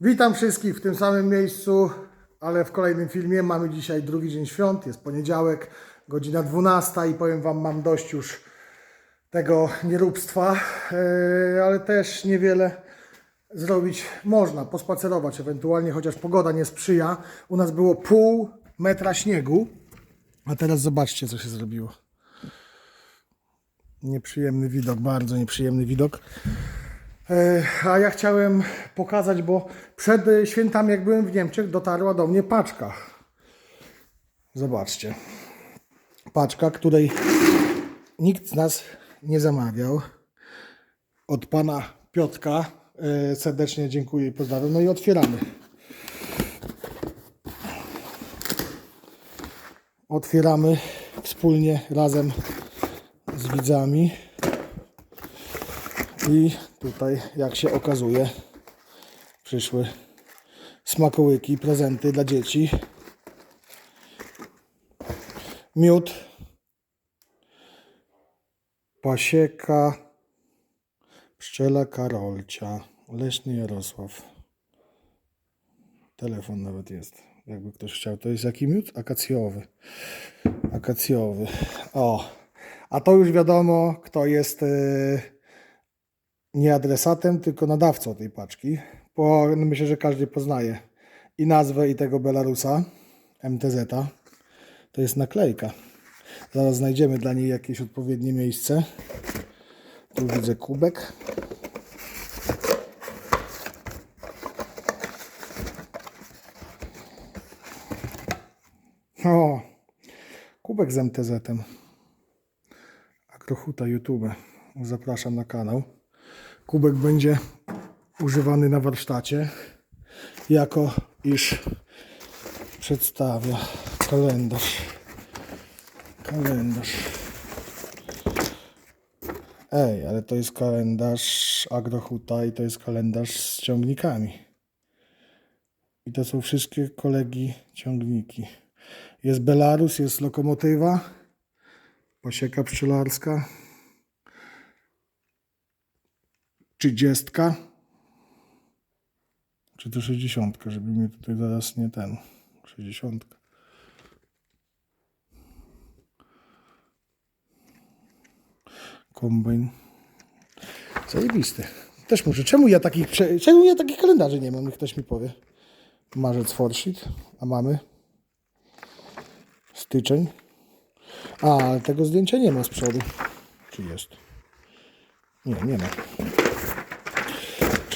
Witam wszystkich w tym samym miejscu, ale w kolejnym filmie. Mamy dzisiaj drugi dzień świąt, jest poniedziałek, godzina 12 i powiem Wam, mam dość już tego nieróbstwa, yy, ale też niewiele zrobić można, pospacerować ewentualnie, chociaż pogoda nie sprzyja. U nas było pół metra śniegu, a teraz zobaczcie, co się zrobiło. Nieprzyjemny widok, bardzo nieprzyjemny widok. E, A ja chciałem pokazać, bo przed e, świętami, jak byłem w Niemczech, dotarła do mnie paczka. Zobaczcie. Paczka, której nikt z nas nie zamawiał. Od pana Piotka. E, Serdecznie dziękuję i pozdrawiam. No i otwieramy. Otwieramy wspólnie razem z widzami. I tutaj, jak się okazuje, przyszły smakołyki, prezenty dla dzieci. Miód. Pasieka. Pszczela Karolcia. Leśny Jarosław. Telefon nawet jest. Jakby ktoś chciał. To jest jaki miód? Akacjowy. Akacjowy. O. A to już wiadomo, kto jest... Yy nie adresatem, tylko nadawcą tej paczki. Bo no myślę, że każdy poznaje i nazwę i tego Belarusa, MTZ. To jest naklejka. Zaraz znajdziemy dla niej jakieś odpowiednie miejsce. Tu widzę kubek. O, kubek z MTZ-em. Agrohuta YouTube. Zapraszam na kanał. Kubek będzie używany na warsztacie, jako iż przedstawia kalendarz. Kalendarz. Ej, ale to jest kalendarz Agrohuta i to jest kalendarz z ciągnikami. I to są wszystkie kolegi ciągniki. Jest Belarus, jest lokomotywa, pasieka pszczelarska. Trzydziestka, czy to sześćdziesiątka, żeby mnie tutaj zaraz nie ten, sześćdziesiątka. Kombajn. Zajebisty. Też muszę. Czemu ja takich, czemu ja takich kalendarzy nie mam? Niech ktoś mi powie. Marzec forsheet, a mamy styczeń. A, ale tego zdjęcia nie ma z przodu. Czy jest? Nie, nie ma.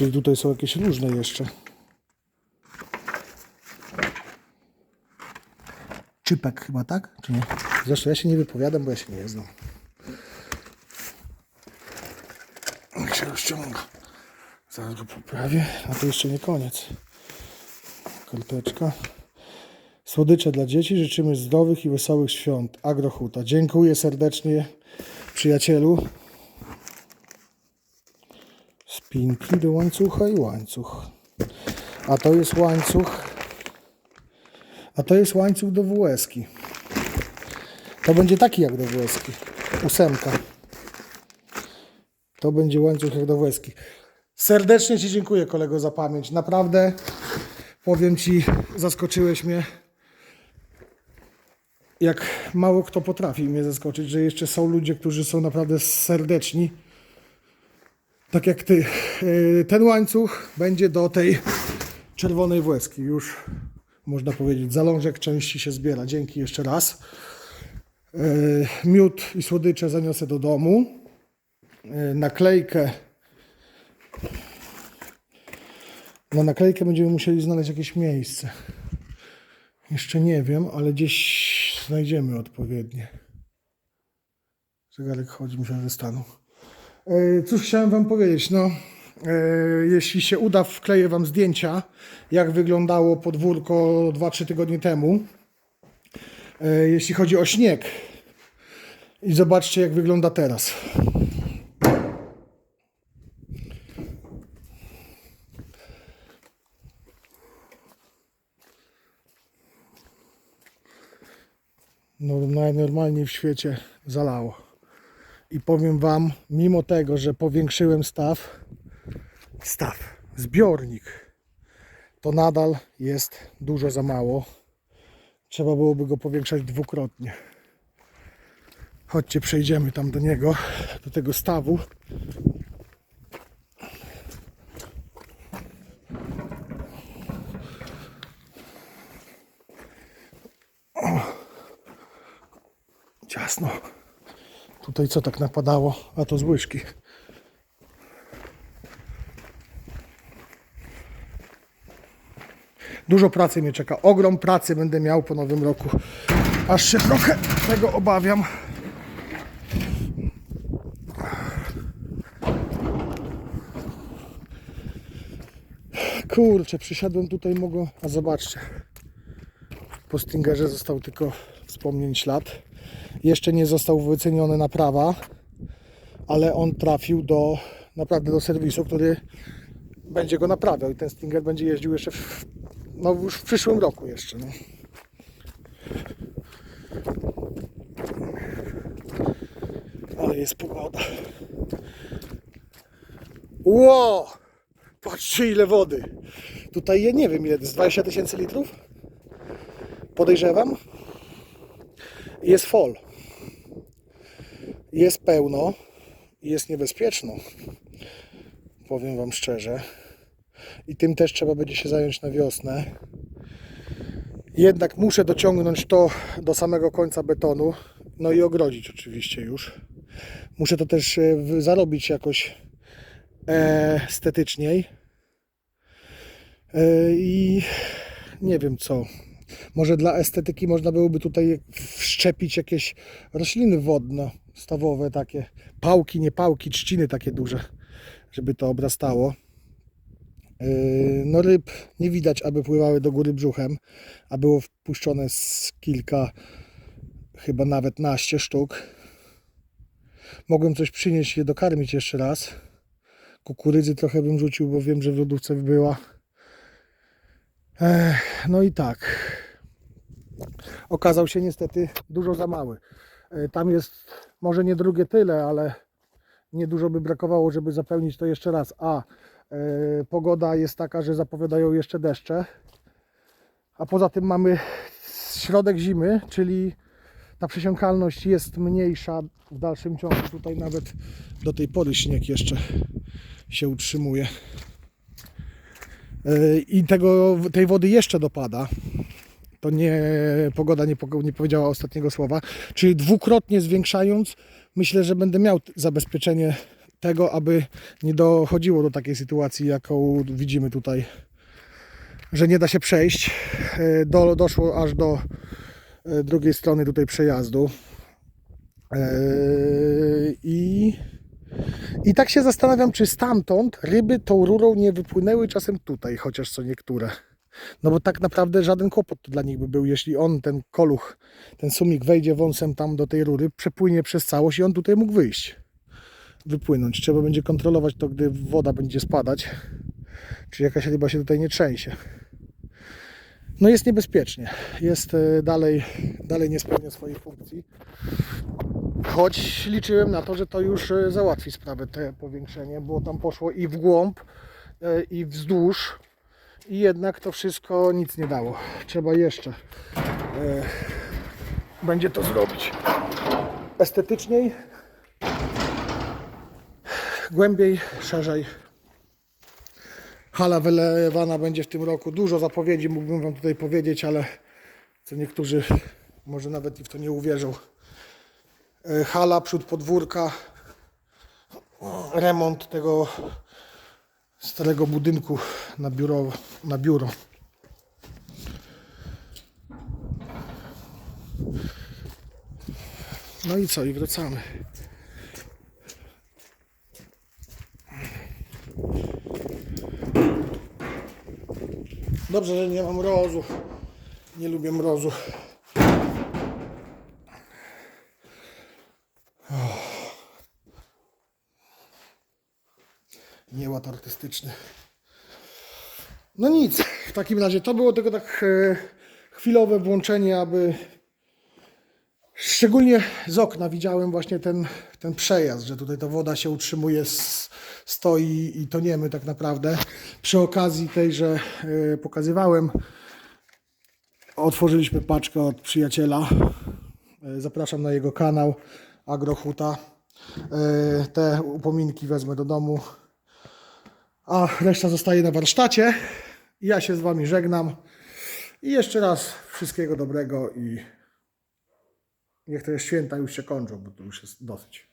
Czyli tutaj są jakieś różne jeszcze. Czypek chyba, tak? Czy nie? Zresztą ja się nie wypowiadam, bo ja się nie znam. Jak się rozciąga. Zaraz go poprawię. A to jeszcze nie koniec. Karteczka. Słodycze dla dzieci. Życzymy zdrowych i wesołych świąt. Agrohuta. Dziękuję serdecznie przyjacielu. Spinki do łańcucha i łańcuch. A to jest łańcuch. A to jest łańcuch do WS-ki. To będzie taki jak do WS-ki. Ósemka. To będzie łańcuch jak do WS-ki. Serdecznie Ci dziękuję kolego za pamięć. Naprawdę powiem Ci, zaskoczyłeś mnie. Jak mało kto potrafi mnie zaskoczyć, że jeszcze są ludzie, którzy są naprawdę serdeczni tak jak ty. Yy, Ten łańcuch będzie do tej czerwonej łezki. Już można powiedzieć, zalążek części się zbiera. Dzięki jeszcze raz. Yy, Miód i słodycze zaniosę do domu. Yy, Naklejkę. Na naklejkę będziemy musieli znaleźć jakieś miejsce. Jeszcze nie wiem, ale gdzieś znajdziemy odpowiednie. Zegarek chodzi, musiałem ze stanu. E, Cóż chciałem Wam powiedzieć, no, e, jeśli się uda, wkleję Wam zdjęcia, jak wyglądało podwórko 2-3 tygodnie temu, E, jeśli chodzi o śnieg. I zobaczcie, jak wygląda teraz. No, najnormalniej w świecie zalało. I powiem Wam, mimo tego, że powiększyłem staw, staw, zbiornik to nadal jest dużo za mało. Trzeba byłoby go powiększać dwukrotnie. Chodźcie, przejdziemy tam do niego, do tego stawu. Ciasno. Tutaj co tak napadało? A to z łyżki. Dużo pracy mnie czeka. Ogrom pracy będę miał po nowym roku. Aż się trochę tego obawiam. Kurczę, przysiadłem tutaj, mogę. A zobaczcie. Po Stingerze został tylko wspomnień ślad. Jeszcze nie został wyceniony naprawa, ale on trafił do naprawdę do serwisu, który będzie go naprawiał i ten Stinger będzie jeździł jeszcze w, no już w przyszłym roku jeszcze. No. Ale jest pogoda. Ło! Patrzcie ile wody. Tutaj ja nie wiem ile jest, 20 tysięcy litrów? Podejrzewam. Jest fol. Jest pełno. Jest niebezpieczno. Powiem Wam szczerze. I tym też trzeba będzie się zająć na wiosnę. Jednak muszę dociągnąć to do samego końca betonu. No i ogrodzić oczywiście już. Muszę to też e, zarobić jakoś e, estetyczniej. E, I nie wiem co. Może dla estetyki można byłoby tutaj wszczepić jakieś rośliny wodno, stawowe takie. Pałki, nie pałki, trzciny takie duże, żeby to obrastało. Yy, No ryb nie widać, aby pływały do góry brzuchem, a było wpuszczone z kilka, chyba nawet naście sztuk. Mogłem coś przynieść je dokarmić jeszcze raz. Kukurydzy trochę bym rzucił, bo wiem, że w lodówce była. Ech, no i tak. Okazał się niestety dużo za mały. Yy, Tam jest może nie drugie tyle, ale niedużo by brakowało, żeby zapełnić to jeszcze raz. A e, pogoda jest taka, że zapowiadają jeszcze deszcze. A poza tym mamy środek zimy, czyli ta przesiąkalność jest mniejsza w dalszym ciągu. Tutaj nawet do tej pory śnieg jeszcze się utrzymuje. E, I tego, tej wody jeszcze dopada. To nie pogoda nie, nie powiedziała ostatniego słowa. Czyli dwukrotnie zwiększając, myślę, że będę miał zabezpieczenie tego, aby nie dochodziło do takiej sytuacji, jaką widzimy tutaj, że nie da się przejść. E, Do, doszło aż do e, drugiej strony tutaj przejazdu. E, I, I tak się zastanawiam, czy stamtąd ryby tą rurą nie wypłynęły czasem tutaj, chociaż co niektóre. No bo tak naprawdę żaden kłopot to dla nich by był, jeśli on, ten koluch, ten sumik wejdzie wąsem tam do tej rury, przepłynie przez całość i on tutaj mógł wyjść, wypłynąć. Trzeba będzie kontrolować to, gdy woda będzie spadać, czy jakaś ryba się tutaj nie trzęsie. No jest niebezpiecznie, jest e, dalej, dalej nie spełnia swojej funkcji. Choć liczyłem na to, że to już e, załatwi sprawę, te powiększenie, bo tam poszło i w głąb, e, i wzdłuż, i jednak to wszystko nic nie dało. Trzeba jeszcze e, będzie to zrobić. Estetyczniej, głębiej, szerzej. Hala wylewana będzie w tym roku. Dużo zapowiedzi mógłbym Wam tutaj powiedzieć, ale co niektórzy może nawet i w to nie uwierzą. E, Hala, przód podwórka, remont tego starego budynku na, biuro, na biuro. No i co? I wracamy. Dobrze, że nie mam mrozu. Nie lubię mrozu. Nieład artystyczny. No nic, w takim razie to było tylko tak e, chwilowe włączenie, aby szczególnie z okna widziałem właśnie ten, ten przejazd, że tutaj ta woda się utrzymuje stoi i toniemy tak naprawdę. Przy okazji tej, że y, pokazywałem, otworzyliśmy paczkę od przyjaciela. Y, Zapraszam na jego kanał Agrohuta. Te upominki wezmę do domu, a reszta zostaje na warsztacie. Ja się z Wami żegnam. I jeszcze raz wszystkiego dobrego i niech te święta już się kończą, bo to już jest dosyć.